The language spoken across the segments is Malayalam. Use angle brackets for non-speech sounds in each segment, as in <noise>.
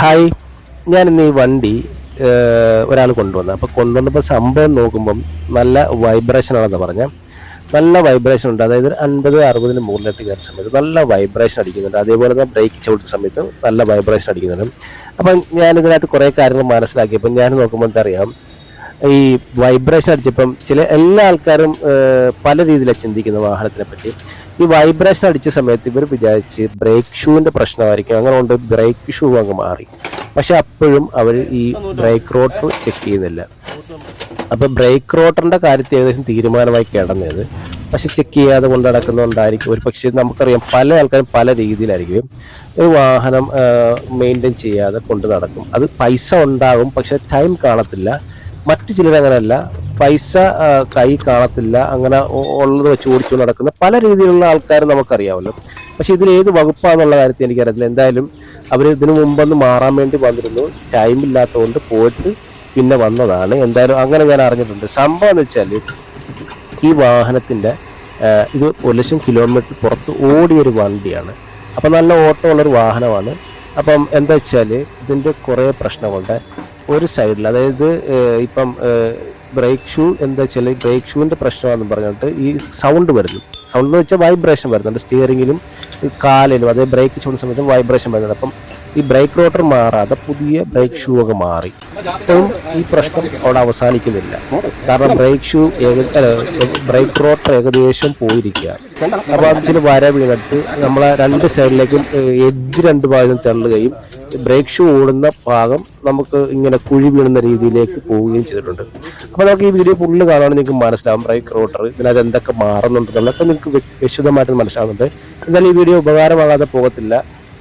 ഹായ് ഞാൻ ഇന്ന് ഈ വണ്ടി ഒരാൾ കൊണ്ടുവന്നു. അപ്പോൾ കൊണ്ടുവന്നപ്പോൾ സംഭവം നോക്കുമ്പം നല്ല വൈബ്രേഷൻ ആണെന്ന് പറഞ്ഞാൽ നല്ല വൈബ്രേഷൻ ഉണ്ട്. അതായത് ഒരു അൻപത് അറുപതിന് മുകളിലോട്ട് കയറുന്ന സമയത്ത് നല്ല വൈബ്രേഷൻ അടിക്കുന്നുണ്ട്. അതേപോലെ തന്നെ ബ്രേക്ക് ചവിട്ടുന്ന സമയത്ത് നല്ല വൈബ്രേഷൻ അടിക്കുന്നുണ്ട്. അപ്പം ഞാനിതിനകത്ത് കുറേ കാര്യങ്ങൾ മനസ്സിലാക്കിയപ്പോൾ ഞാൻ നോക്കുമ്പോൾ എന്തറിയാം ഈ വൈബ്രേഷൻ അടിച്ചപ്പം ചില എല്ലാ ആൾക്കാരും പല രീതിയിലാണ് ചിന്തിക്കുന്നത് വാഹനത്തിനെ പറ്റി. ഈ വൈബ്രേഷൻ അടിച്ച സമയത്ത് ഇവർ വിചാരിച്ച് ബ്രേക്ക് ഷൂവിന്റെ പ്രശ്നമായിരിക്കും. അങ്ങനെ കൊണ്ട് ബ്രേക്ക് ഷൂ അങ്ങ് മാറി. പക്ഷെ അപ്പോഴും അവർ ഈ ബ്രേക്ക് റോട്ടർ ചെക്ക് ചെയ്യുന്നില്ല. അപ്പൊ ബ്രേക്ക് റോട്ടറിന്റെ കാര്യത്തിൽ ഏകദേശം തീരുമാനമായി കിടന്നത്. പക്ഷെ ചെക്ക് ചെയ്യാതെ കൊണ്ട് നടക്കുന്നതുകൊണ്ടായിരിക്കും ഒരു പക്ഷേ നമുക്കറിയാം പല ആൾക്കാരും പല രീതിയിലായിരിക്കും ഒരു വാഹനം മെയിന്റെയിൻ ചെയ്യാതെ കൊണ്ട് നടക്കും. അത് പൈസ ഉണ്ടാകും പക്ഷെ ടൈം കാണത്തില്ല. മറ്റു ചിലർ അങ്ങനെയല്ല. പൈസ കൈ കാണത്തില്ല. അങ്ങനെ ഉള്ളത് വെച്ച് ഓടിച്ചു നടക്കുന്ന പല രീതിയിലുള്ള ആൾക്കാർ നമുക്കറിയാമല്ലോ. പക്ഷെ ഇതിൽ ഏത് വകുപ്പാന്നുള്ള കാര്യത്തിൽ എനിക്കറിയത്തില്ല. എന്തായാലും അവർ ഇതിനു മുമ്പൊന്ന് മാറാൻ വേണ്ടി വന്നിരുന്നു. ടൈം ഇല്ലാത്തതുകൊണ്ട് പോയിട്ട് പിന്നെ വന്നതാണ്. എന്തായാലും അങ്ങനെ ഞാൻ അറിഞ്ഞിട്ടുണ്ട്. സംഭവം എന്ന് വെച്ചാൽ ഈ വാഹനത്തിന്റെ ഇത് ഒരു ലക്ഷം കിലോമീറ്റർ പുറത്ത് ഓടിയൊരു വണ്ടിയാണ്. അപ്പം നല്ല ഓട്ടമുള്ളൊരു വാഹനമാണ്. അപ്പം എന്താ വെച്ചാൽ ഇതിന്റെ കുറേ പ്രശ്നമുണ്ട് ഒരു സൈഡിൽ അതായത് ഇപ്പം ബ്രേക്ക് ഷൂ എന്താ വെച്ചാൽ ബ്രേക്ക് ഷൂവിന്റെ പ്രശ്നമാണെന്ന് പറഞ്ഞിട്ട് ഈ സൗണ്ട് വരുന്നു. സൗണ്ട് എന്ന് വെച്ചാൽ വൈബ്രേഷൻ വരുന്നുണ്ട്. സ്റ്റിയറിങ്ങിലും കാലിലും അതായത് ബ്രേക്ക് ചൂടുന്ന സമയത്തും വൈബ്രേഷൻ വരുന്നുണ്ട്. അപ്പം ഈ ബ്രേക്ക് റോട്ടർ മാറാതെ പുതിയ ബ്രേക്ക് ഷൂ ഒക്കെ മാറി. ഇപ്പം ഈ പ്രശ്നം അവിടെ അവസാനിക്കുന്നില്ല. കാരണം ബ്രേക്ക് ഷൂ ബ്രേക്ക് റോട്ടർ ഏകദേശം പോയിരിക്കുക. അപ്പോൾ അത് ചില വര വീണിട്ട് നമ്മളെ രണ്ട് സൈഡിലേക്കും എഡ്ജ് രണ്ട് ഭാഗം തള്ളുകയും ബ്രേക്ക് ഷൂ ഓടുന്ന ഭാഗം നമുക്ക് ഇങ്ങനെ കുഴി വീഴുന്ന രീതിയിലേക്ക് പോവുകയും ചെയ്തിട്ടുണ്ട്. അപ്പോൾ നമുക്ക് ഈ വീഡിയോ ഫുള്ള് കാണാൻ നിങ്ങൾക്ക് മനസ്സിലാവും ബ്രേക്ക് റോട്ടർ ഇതിനകത്ത് എന്തൊക്കെ മാറുന്നുണ്ടെന്നുള്ളതൊക്കെ നിങ്ങൾക്ക് വിശദമായിട്ട് മനസ്സിലാവുന്നുണ്ട്. എന്തായാലും ഈ വീഡിയോ ഉപകാരമാകാതെ പോകത്തില്ല.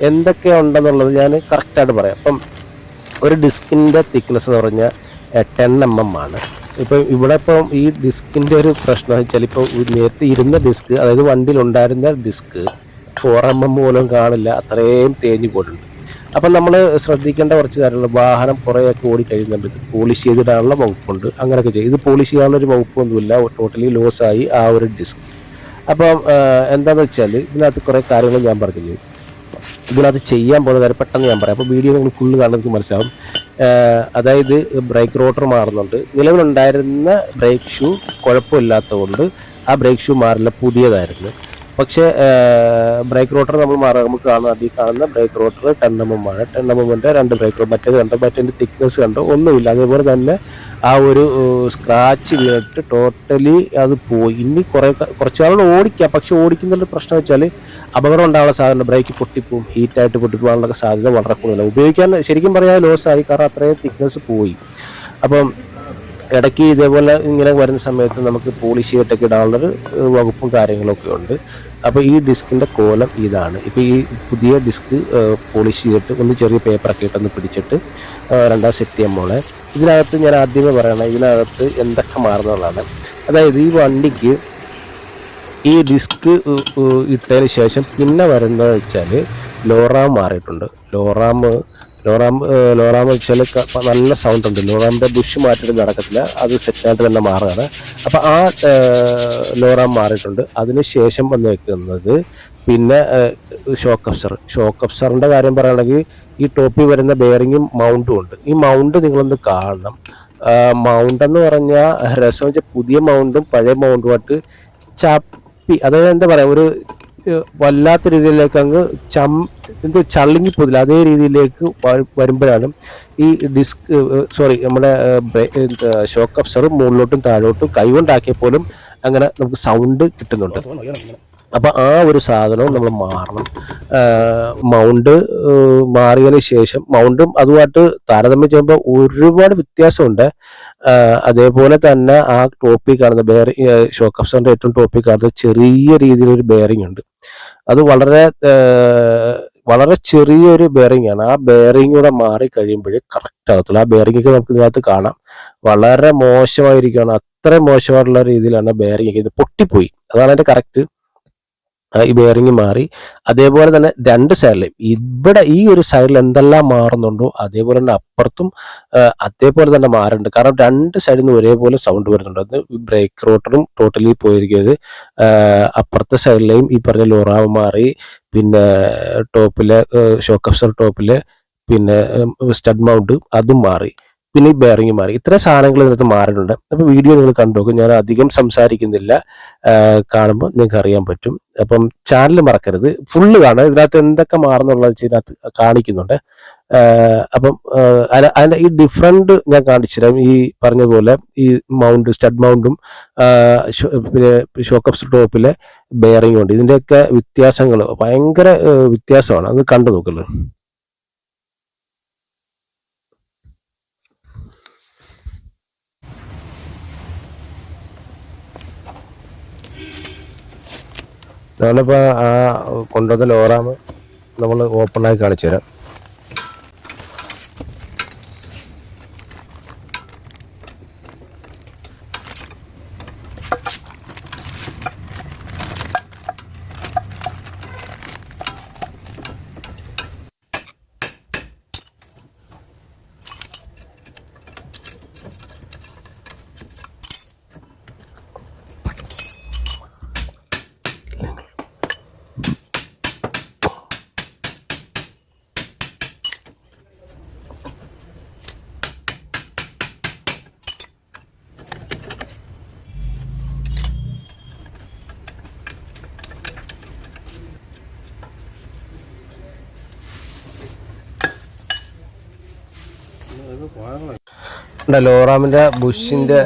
എന്തൊക്കെ ഉണ്ടെന്നുള്ളത് ഞാൻ കറക്റ്റായിട്ട് പറയാം. അപ്പം ഒരു ഡിസ്കിന്റെ തിക്നെസ് എന്ന് പറഞ്ഞാൽ ടെൻ എം എം ആണ്. ഇപ്പം ഇവിടെ ഇപ്പം ഈ ഡിസ്കിന്റെ ഒരു പ്രശ്നം വെച്ചാൽ ഇപ്പോൾ നേരത്തെ ഇരുന്ന ഡിസ്ക് അതായത് വണ്ടിയിൽ ഉണ്ടായിരുന്ന ഡിസ്ക് ഫോർ എം എം പോലും കാണില്ല അത്രയും തേഞ്ഞു പോയിട്ടുണ്ട്. അപ്പം നമ്മൾ ശ്രദ്ധിക്കേണ്ട കുറച്ച് കാര്യങ്ങൾ വാഹനം കുറേയൊക്കെ ഓടി കഴിയുന്നുണ്ട്. ഇത് പോളിഷ് ചെയ്തിടാനുള്ള വകുപ്പുണ്ട്. അങ്ങനെയൊക്കെ ചെയ്യും. ഇത് പോളിഷ് ചെയ്യാനുള്ള ഒരു വകുപ്പൊന്നുമില്ല. ടോട്ടലി ആയി ആ ഒരു ഡിസ്ക്. അപ്പം എന്താണെന്ന് വെച്ചാൽ ഇതിനകത്ത് കുറേ കാര്യങ്ങൾ ഞാൻ പറഞ്ഞില്ലേ ഇതിനകത്ത് ചെയ്യാൻ പോകുന്ന കാര്യം പെട്ടെന്ന് ഞാൻ പറയാം. അപ്പോൾ വീഡിയോ നിങ്ങൾ ഫുള്ള് കാണുന്നത് മനസ്സിലാവും. അതായത് ബ്രേക്ക് റോട്ടർ മാറുന്നുണ്ട്. നിലവിലുണ്ടായിരുന്ന ബ്രേക്ക് ഷൂ കുഴപ്പമില്ലാത്തതുകൊണ്ട് ആ ബ്രേക്ക് ഷൂ മാറില്ല പുതിയതായിരുന്നു. പക്ഷേ ബ്രേക്ക് റോട്ടർ നമ്മൾ മാറുക നമുക്ക് കാണാം അതിൽ കാണുന്ന brake rotor ten M M ആണ്. ടെൻ എം എമ്മിന്റെ രണ്ട് ബ്രേക്ക് റോട്ടർ മറ്റേത് കണ്ടോ? മറ്റേതിന്റെ തിക്നെസ് കണ്ടോ? ഒന്നുമില്ല. അതേപോലെ തന്നെ ആ ഒരു സ്ക്രാച്ച് വീണിട്ട് ടോട്ടലി അത് പോയി. ഇനി കുറേ കുറച്ച് നാൾ ഓടിക്കാം. പക്ഷെ ഓടിക്കുന്നതിന്റെ പ്രശ്നം വെച്ചാൽ അപകടം ഉണ്ടാകാനുള്ള സാധ്യത ബ്രേക്ക് പൊട്ടിപ്പോവും ഹീറ്റായിട്ട് പൊട്ടിപ്പോകാനുള്ള സാധ്യത വളരെ കൂടുതലാണ് ഉപയോഗിക്കാൻ ശരിക്കും പറയാൻ ലോസ് ആയി കാരണം അത്രയും തിക്നെസ് പോയി. അപ്പം ഇടയ്ക്ക് ഇതേപോലെ ഇങ്ങനെ വരുന്ന സമയത്ത് നമുക്ക് പോളിഷ് ചെയ്തിട്ടൊക്കെ ഇടാനുള്ളൊരു വകുപ്പും കാര്യങ്ങളൊക്കെ ഉണ്ട്. അപ്പോൾ ഈ ഡിസ്കിന്റെ കോലം ഇതാണ്. ഇപ്പോൾ ഈ പുതിയ ഡിസ്ക് പോളിഷ് ചെയ്തിട്ട് ഒന്ന് ചെറിയ പേപ്പറൊക്കെ ഇട്ടൊന്ന് പിടിച്ചിട്ട് രണ്ടാം സെറ്റ് ചെയ്യാൻ പോണേ ഇതിനകത്ത് ഞാൻ ആദ്യമേ പറയണം ഇതിനകത്ത് എന്തൊക്കെ മാറുന്നതാണ് അതായത് ഈ വണ്ടിക്ക് ഈ ഡിസ്ക് ഇട്ടതിന് ശേഷം പിന്നെ വരുന്നത് വെച്ചാൽ ലോറാം മാറിയിട്ടുണ്ട്. ലോറാം ലോറാം ലോറാം വെച്ചാൽ നല്ല സൗണ്ട് ഉണ്ട്. ലോറാമിന്റെ ബുഷ് മാറ്റിയിട്ട് നടക്കത്തില്ല. അത് സെറ്റായിട്ട് തന്നെ മാറുകയാണ്. അപ്പോൾ ആ ലോറാം മാറിയിട്ടുണ്ട്. അതിന് ശേഷം വന്ന് വെക്കുന്നത് പിന്നെ ഷോക്ക് അപ്സർ ഷോക്ക് അപ്സറിന്റെ കാര്യം പറയുകയാണെങ്കിൽ ഈ ടോപ്പിൽ വരുന്ന ബെയറിങ്ങും മൗണ്ടും ഉണ്ട്. ഈ മൗണ്ട് നിങ്ങളൊന്ന് കാണണം. മൗണ്ട് എന്ന് പറഞ്ഞാൽ രസം വെച്ചാൽ പുതിയ മൗണ്ടും പഴയ മൗണ്ടുമായിട്ട് ചപ്പി അതായത് എന്താ പറയാ ഒരു വല്ലാത്ത രീതിയിലേക്ക് അങ്ങ് ചം എന്ത് ചള്ളിങ്ങി പോതില്ല അതേ രീതിയിലേക്ക് വരുമ്പോഴാണ് ഈ ഡിസ്ക് സോറി നമ്മുടെ ഷോക്ക് അപ്സർ മുകളിലോട്ടും താഴോട്ടും കൈകൊണ്ടാക്കിയ പോലും അങ്ങനെ നമുക്ക് സൗണ്ട് കിട്ടുന്നുണ്ട്. അപ്പൊ ആ ഒരു സാധനവും നമ്മൾ മാറണം. മൗണ്ട് മാറിയതിന് ശേഷം മൗണ്ടും അതുമായിട്ട് താരതമ്യം ചെയ്യുമ്പോൾ ഒരുപാട് വ്യത്യാസമുണ്ട്. അതേപോലെ തന്നെ ആ ടോപ്പിക് കാണുന്ന ബെയറിംഗ് ഷോക്ക് അപ്സറിന്റെ ഏറ്റവും ടോപ്പിൽ കാണുന്ന ചെറിയ രീതിയിലൊരു ബെയറിംഗ് ഉണ്ട്. അത് വളരെ വളരെ ചെറിയൊരു ബെയറിംഗ് ആണ്. ആ ബെയറിംഗ് കൂടെ മാറി കഴിയുമ്പോഴേ കറക്റ്റ് ആകത്തുള്ളൂ ആ ബെയറിംഗ് ഒക്കെ നമുക്ക് ഇതിനകത്ത് കാണാം. വളരെ മോശമായിരിക്കുകയാണ്. അത്ര മോശമായിട്ടുള്ള രീതിയിലാണ് ബെയറിംഗ് ഇത് പൊട്ടിപ്പോയി. അതാണ് അതിന്റെ കറക്റ്റ് ഈ ബെയറിംഗ് മാറി. അതേപോലെ തന്നെ രണ്ട് സൈഡിലും ഇവിടെ ഈ ഒരു സൈഡിൽ എന്തെല്ലാം മാറുന്നുണ്ടോ അതേപോലെ തന്നെ അപ്പുറത്തും അതേപോലെ തന്നെ മാറുന്നുണ്ട് കാരണം രണ്ട് സൈഡിൽ നിന്ന് ഒരേപോലെ സൗണ്ട് വരുന്നുണ്ട്. അത് ബ്രേക്ക് റോട്ടറും ടോട്ടലി പോയിരിക്കുന്നത് അപ്പുറത്തെ സൈഡിലെയും ഈ പറഞ്ഞ ലോറാവ് മാറി. പിന്നെ ടോപ്പിലെ ഷോക്കപ്സർ ടോപ്പിലെ പിന്നെ സ്റ്റഡ് മൗണ്ട് അതും മാറി. പിന്നെ ഈ ബെയറിംഗ് മാറി. ഇത്ര സാധനങ്ങൾ ഇതിനകത്ത് മാറിയിട്ടുണ്ട്. അപ്പോൾ വീഡിയോ നിങ്ങൾ കണ്ടുനോക്കും ഞാൻ അധികം സംസാരിക്കുന്നില്ല. കാണുമ്പോൾ നിങ്ങൾക്ക് അറിയാൻ പറ്റും. അപ്പം ചാനൽ മറക്കരുത്. ഫുള്ള് കാണുക ഇതിനകത്ത് എന്തൊക്കെ മാറുന്നുള്ളത് ഇതിനകത്ത് കാണിക്കുന്നുണ്ട്. അപ്പം അതിന്റെ ഈ ഡിഫറെന്റ് ഞാൻ കാണിച്ചു തരാം ഈ പറഞ്ഞ പോലെ ഈ മൗണ്ട് സ്റ്റഡ് മൗണ്ടും പിന്നെ ഷോക്കപ്സ് ടോപ്പിലെ ബെയറിംഗും ഉണ്ട് ഇതിന്റെയൊക്കെ വ്യത്യാസങ്ങൾ ഭയങ്കര വ്യത്യാസമാണ്. അത് കണ്ടു നോക്കുള്ളൂ നമ്മളിപ്പോ ആ കൊണ്ടുവന്ന ലോറാമ് നമ്മൾ ഓപ്പണായി കാണിച്ചു തരാം ലോറാമിന്റെ ബുഷിന്റെ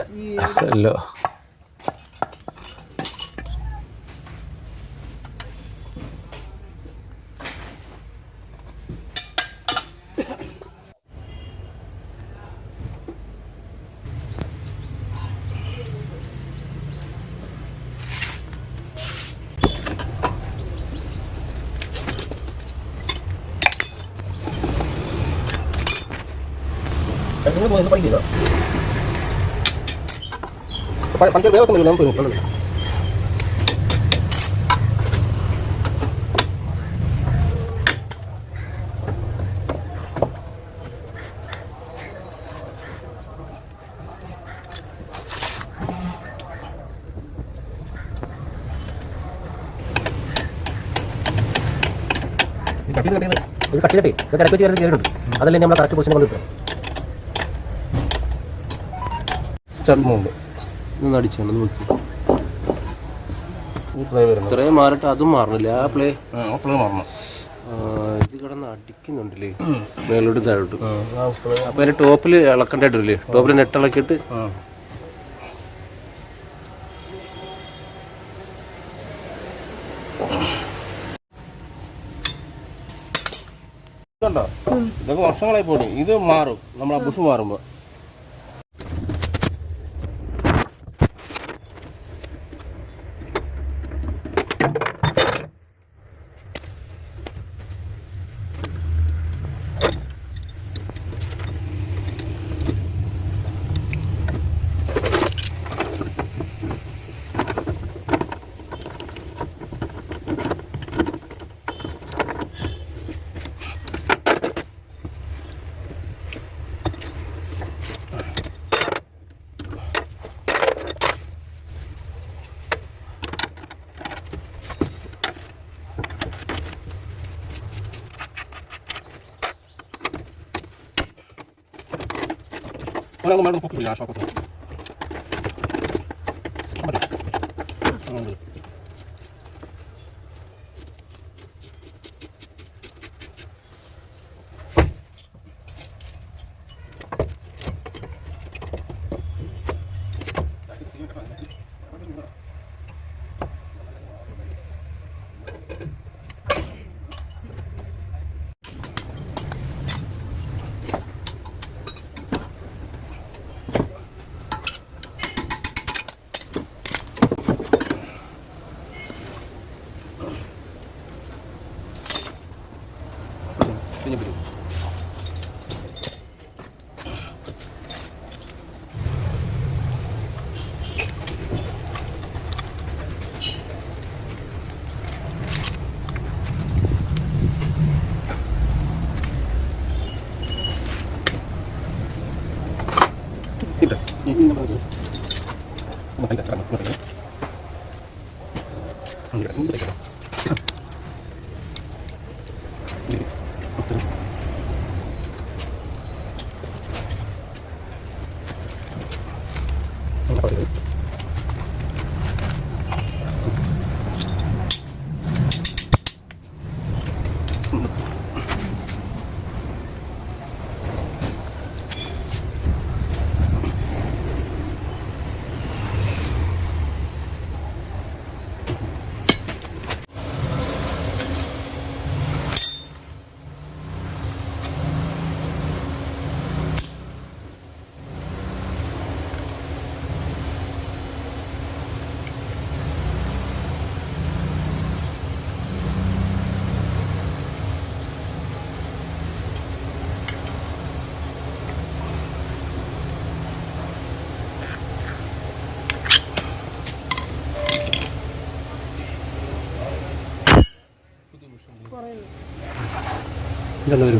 അല്ലോ ഉണ്ട് ലോറാമിന്റെ കട്ടി ലോ ഇത് കട്ടിയിട്ടെ ഇത് കിടക്ക് വെച്ച് കയറിയിട്ടുണ്ട്. അതല്ലേ നമ്മൾ കറക്റ്റ് പൊസിഷൻ കൊണ്ട് സ്റ്റാർട്ട് സ്റ്റഡ്മുണ്ട് ഇന്ന് അടിച്ചാണ് നോക്കി. ഇത്രയും മാറിട്ട് അതും മാറണില്ല? ആ പ്ലേ ഇത് കിടന്ന് അടിക്കുന്നുണ്ടല്ലേ? മേലോട്ട് താഴോട്ട്. അപ്പൊ അതിന്റെ ടോപ്പിൽ ഇളക്കണ്ടായിട്ടില്ലേ ടോപ്പിൽ നെറ്റ് ഇളക്കിയിട്ട്. ഇതൊക്കെ വർഷങ്ങളായി പോയി ഇത് മാറും. നമ്മളെ ബുഷ് മാറുമ്പോ. Quando ela não um pouco acho uma coisa. ഇതുണ്ട് ഒരു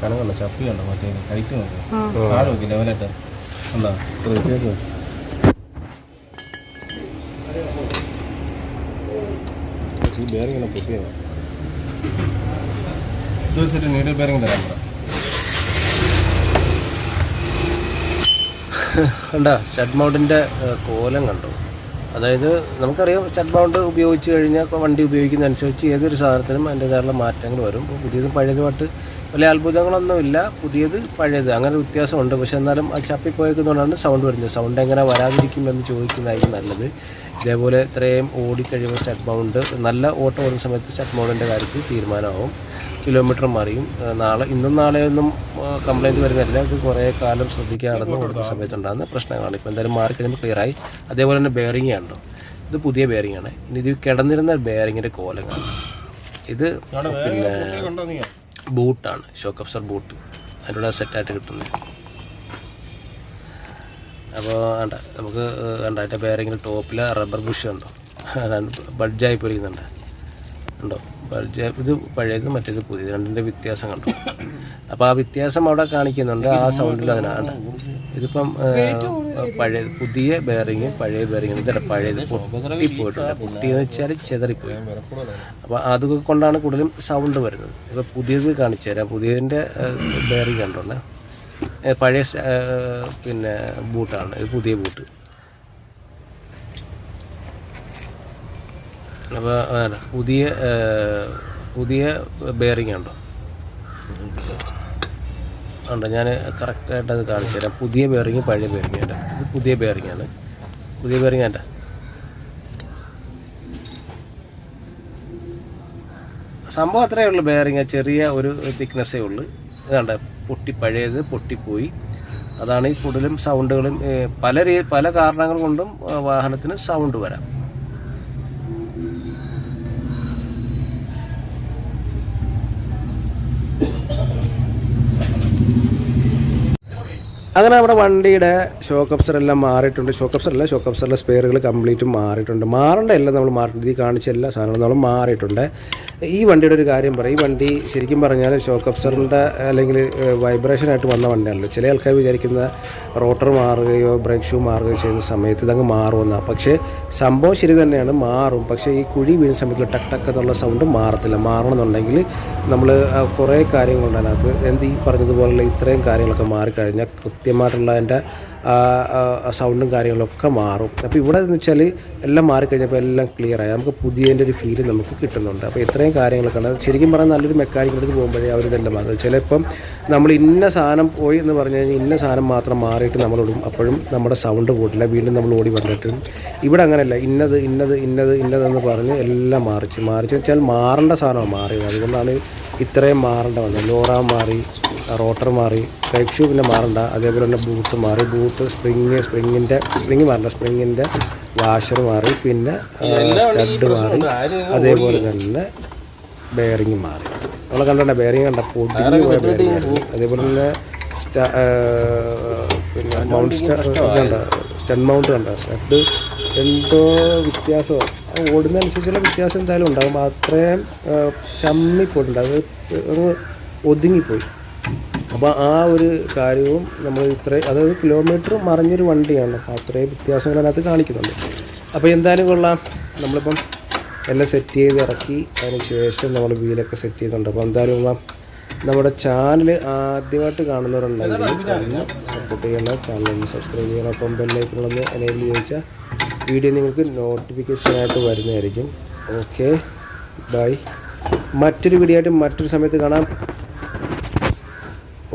കണ്ടോ? ചപ്പി കണ്ടോ? മറ്റേ കയറ്റ് നോക്കി താഴെ നോക്കി ലെവലായിട്ട്. ഉണ്ടോ വ്യത്യാസം ഈ ബെയറിങ്ങനെ പൊട്ടിയതാണ് ഇത് വെച്ചിട്ട് നീഡിൽ ബെയറിങ് തരാൻ പറ. കണ്ട ഷഡ് മൗണ്ടിന്റെ കോലം കണ്ടോ? അതായത് നമുക്കറിയാം ഷഡ് ബൗണ്ട് ഉപയോഗിച്ച് കഴിഞ്ഞാൽ വണ്ടി ഉപയോഗിക്കുന്നതനുസരിച്ച് ഏതൊരു സാധനത്തിനും അതിന്റെതായുള്ള മാറ്റങ്ങൾ വരും. പുതിയതും പഴയതുമായിട്ട് വലിയ അത്ഭുതങ്ങളൊന്നുമില്ല. പുതിയത് പഴയത് അങ്ങനെ വ്യത്യാസമുണ്ട്. പക്ഷേ എന്നാലും ആ ചപ്പിപ്പോയേക്കുന്നതുകൊണ്ടാണ് സൗണ്ട് വരുന്നത്. സൗണ്ട് എങ്ങനെ വരാതിരിക്കുമെന്ന് ചോദിക്കുന്നതായിരിക്കും നല്ലത്. ഇതേപോലെ ഇത്രയും ഓടിക്കഴിയുമ്പോൾ സ്റ്റെപ്പ് മൗണ്ട് നല്ല ഓട്ടം ഓടുന്ന സമയത്ത് സ്റ്റെപ്പ് മൗണ്ടിന്റെ കാര്യത്തിൽ തീരുമാനമാവും. കിലോമീറ്റർ മാറിയും. നാളെ ഇന്നും നാളെയൊന്നും കംപ്ലൈന്റ് വരുന്നില്ല. ഇത് കുറേ കാലം ശ്രദ്ധിക്കാണെന്ന് ഓടുന്ന സമയത്തുണ്ടാകുന്ന പ്രശ്നങ്ങളാണ്. ഇപ്പോൾ എന്തായാലും മാറി കഴിയുമ്പോൾ ക്ലിയറായി അതേപോലെ തന്നെ ബെയറിംഗ് ആണല്ലോ ഇത് പുതിയ ബെയറിംഗ് ആണ്. ഇനി ഇത് കിടന്നിരുന്ന ബെയറിങ്ങിന്റെ കോലങ്ങളാണ് ഇത് പിന്നെ ബൂട്ടാണ് ഷോക്കപ്സർ ബൂട്ട് അതിനുള്ള സെറ്റായിട്ട് കിട്ടുന്നത്. അപ്പോൾ വേണ്ട നമുക്ക് വേണ്ട അതിന്റെ ബെയറിങ്ങിന്റെ ടോപ്പിൽ റബ്ബർ ബുഷ് ഉണ്ടോ? <laughs> ബഡ്ജായി പൊരിക്കുന്നുണ്ട്. ഉണ്ടോ? ബഡ്ജ് ഇത് പഴയത് മറ്റേത് പുതിയത് രണ്ടിന്റെ വ്യത്യാസം കണ്ടു അപ്പോൾ ആ വ്യത്യാസം അവിടെ കാണിക്കുന്നുണ്ട് ആ സൗണ്ടിൽ അതിനാണ് ഇതിപ്പം പഴയ പുതിയ ബെയറിങ് പഴയ ബെയറിങ് ഇതല്ല പഴയത് പൊട്ടിപ്പോയിട്ടുണ്ട്. പൊട്ടിയെന്ന് വെച്ചാൽ ചെതറിപ്പോയി. അപ്പോൾ അതൊക്കെ കൊണ്ടാണ് കൂടുതലും സൗണ്ട് വരുന്നത്. ഇപ്പോൾ പുതിയത് കാണിച്ചു തരാം പുതിയതിന്റെ ബെയറിങ് കണ്ടോണ്ട് പഴയ പിന്നെ ബൂട്ടാണ് ഇത് പുതിയ ബൂട്ട്. അപ്പോൾ അതാണ് പുതിയ പുതിയ ബെയറിങ് ഉണ്ടോ? ഉണ്ടോ ഞാൻ കറക്റ്റായിട്ട് അത് കാണിച്ചു തരാം. പുതിയ ബെയറിങ് പഴയ ബെയറിങ് ആണ് ഇത് പുതിയ ബെയറിങ് ആണ്. പുതിയ ബെയറിങ് ആണ്ട സംഭവം അത്രയേ ഉള്ളൂ ബെയറിങ് ചെറിയ ഒരു തിക്നെസ്സേ ഉള്ളൂ. ഇതാണ്ട് പൊട്ടി പഴയത് പൊട്ടിപ്പോയി. അതാണ് ഈ കൂടുതലും സൗണ്ടുകളും പല രീ പല കാരണങ്ങൾ കൊണ്ടും വാഹനത്തിന് സൗണ്ട് വരാം. അങ്ങനെ നമ്മുടെ വണ്ടിയുടെ ഷോക്ക് അപ്സർ എല്ലാം മാറിയിട്ടുണ്ട്. ഷോക്ക് അപ്സർ അല്ല ഷോക്ക് അപ്സറിലെ സ്പെയറുകൾ കംപ്ലീറ്റ് മാറിയിട്ടുണ്ട്. മാറേണ്ട എല്ലാം നമ്മൾ മാറിയിട്ടുണ്ട്. ഈ കാണിച്ച എല്ലാ സാധനങ്ങളും നമ്മൾ മാറിയിട്ടുണ്ട്. ഈ വണ്ടിയുടെ ഒരു കാര്യം പറയും ഈ വണ്ടി ശരിക്കും പറഞ്ഞാൽ ഷോക്ക് അപ്സറിന്റെ അല്ലെങ്കിൽ വൈബ്രേഷൻ ആയിട്ട് വന്ന വണ്ടിയാണല്ലോ. ചില ആൾക്കാർ വിചാരിക്കുന്ന റോട്ടർ മാറുകയോ ബ്രേക്ക് ഷൂ മാറുകയോ ചെയ്യുന്ന സമയത്ത് ഇതങ്ങ് മാറുമെന്നാണ് പക്ഷേ സംഭവം ശരി തന്നെയാണ് മാറും. പക്ഷേ ഈ കുഴി വീഴുന്ന സമയത്ത് ടക് ടക്ക് എന്നുള്ള സൗണ്ട് മാറത്തില്ല. മാറണമെന്നുണ്ടെങ്കിൽ നമ്മൾ കുറേ കാര്യങ്ങളുണ്ട് അതിനകത്ത്. എന്ത് ഈ പറഞ്ഞതുപോലുള്ള ഇത്രയും കാര്യങ്ങളൊക്കെ മാറിക്കഴിഞ്ഞാൽ കൃത്യമായിട്ടുള്ള അതിന്റെ സൗണ്ടും കാര്യങ്ങളൊക്കെ മാറും. അപ്പോൾ ഇവിടെ എന്ന് വെച്ചാൽ എല്ലാം മാറിക്കഴിഞ്ഞപ്പോൾ എല്ലാം ക്ലിയർ ആയി. നമുക്ക് പുതിയതിന്റെ ഒരു ഫീൽ നമുക്ക് കിട്ടുന്നുണ്ട്. അപ്പോൾ ഇത്രയും കാര്യങ്ങളൊക്കെ ഉണ്ട്. ശരിക്കും പറഞ്ഞാൽ നല്ലൊരു മെക്കാനിക്കിന്റെ അടുത്ത് പോകുമ്പോഴേ അവർ തന്നെ മാറും. ചിലപ്പം നമ്മൾ ഇന്ന സാധനം പോയി എന്ന് പറഞ്ഞു കഴിഞ്ഞാൽ ഇന്ന സാധനം മാത്രം മാറിയിട്ട് നമ്മളിടും അപ്പോഴും നമ്മുടെ സൗണ്ട് കൂട്ടില്ല വീണ്ടും നമ്മൾ ഓടി വന്നിട്ട് ഇവിടെ അങ്ങനെയല്ല. ഇന്നത് ഇന്നത് ഇന്നത് ഇന്നതെന്ന് പറഞ്ഞ് എല്ലാം മാറിച്ച് മാറിച്ച് വെച്ചാൽ മാറേണ്ട സാധനമാണ് മാറിയത്. അതുകൊണ്ടാണ് ഇത്രയും മാറേണ്ട വന്നത്. ലോറ മാറി റോട്ടർ മാറി ടൈപ്പ് ഷൂ പിന്നെ മാറണ്ട. അതേപോലെ തന്നെ ബൂട്ട് മാറി. ബൂട്ട് സ്പ്രിങ് സ്പ്രിങ്ങിന്റെ സ്പ്രിങ് മാറണ്ട സ്പ്രിങ്ങിന്റെ വാഷർ മാറി പിന്നെ സ്റ്റഡ് മാറി അതേപോലെ തന്നെ ബെയറിങ് മാറി. നമ്മൾ കണ്ട ബെയറിങ് കണ്ട പൊടിഞ്ഞു പോയ ബെയറിങ് അതേപോലെ തന്നെ പിന്നെ മൗണ്ട് കണ്ട സ്റ്റൺ മൗണ്ട് കണ്ട സ്റ്റഡ് എന്തോ വ്യത്യാസമോ ഓടുന്ന അനുസരിച്ചുള്ള വ്യത്യാസം എന്തായാലും ഉണ്ടാകും അത്രയും ചമ്മിപ്പോയിട്ടുണ്ട്. അത് ഒതുങ്ങിപ്പോയി. അപ്പോൾ ആ ഒരു കാര്യവും നമ്മൾ ഇത്രയും അതായത് കിലോമീറ്റർ മറിഞ്ഞൊരു വണ്ടിയാണ്. അപ്പോൾ അത്രയും വ്യത്യാസങ്ങൾ അതിനകത്ത് കാണിക്കുന്നുണ്ട്. അപ്പോൾ എന്തായാലും കൊള്ളാം. നമ്മളിപ്പം എല്ലാം സെറ്റ് ചെയ്ത് ഇറക്കി. അതിന് ശേഷം നമ്മൾ വീലൊക്കെ സെറ്റ് ചെയ്തിട്ടുണ്ട്. അപ്പോൾ എന്തായാലും കൊള്ളാം. നമ്മുടെ ചാനൽ ആദ്യമായിട്ട് കാണുന്നവരുണ്ടെങ്കിൽ സപ്പോർട്ട് ചെയ്യണം. ചാനൽ ഒന്ന് സബ്സ്ക്രൈബ് ചെയ്യണം. അപ്പം ബെല്ലൈക്കണൊന്ന് എനേബിൾ ചോദിച്ചാൽ വീഡിയോ നിങ്ങൾക്ക് നോട്ടിഫിക്കേഷനായിട്ട് വരുന്നതായിരിക്കും. ഓക്കെ ബൈ മറ്റൊരു വീഡിയോ ആയിട്ട് മറ്റൊരു സമയത്ത് കാണാം.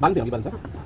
സാധനം നല്ല ബാലൻസ് ചെയ്യാം ഈ ബാലൻസ്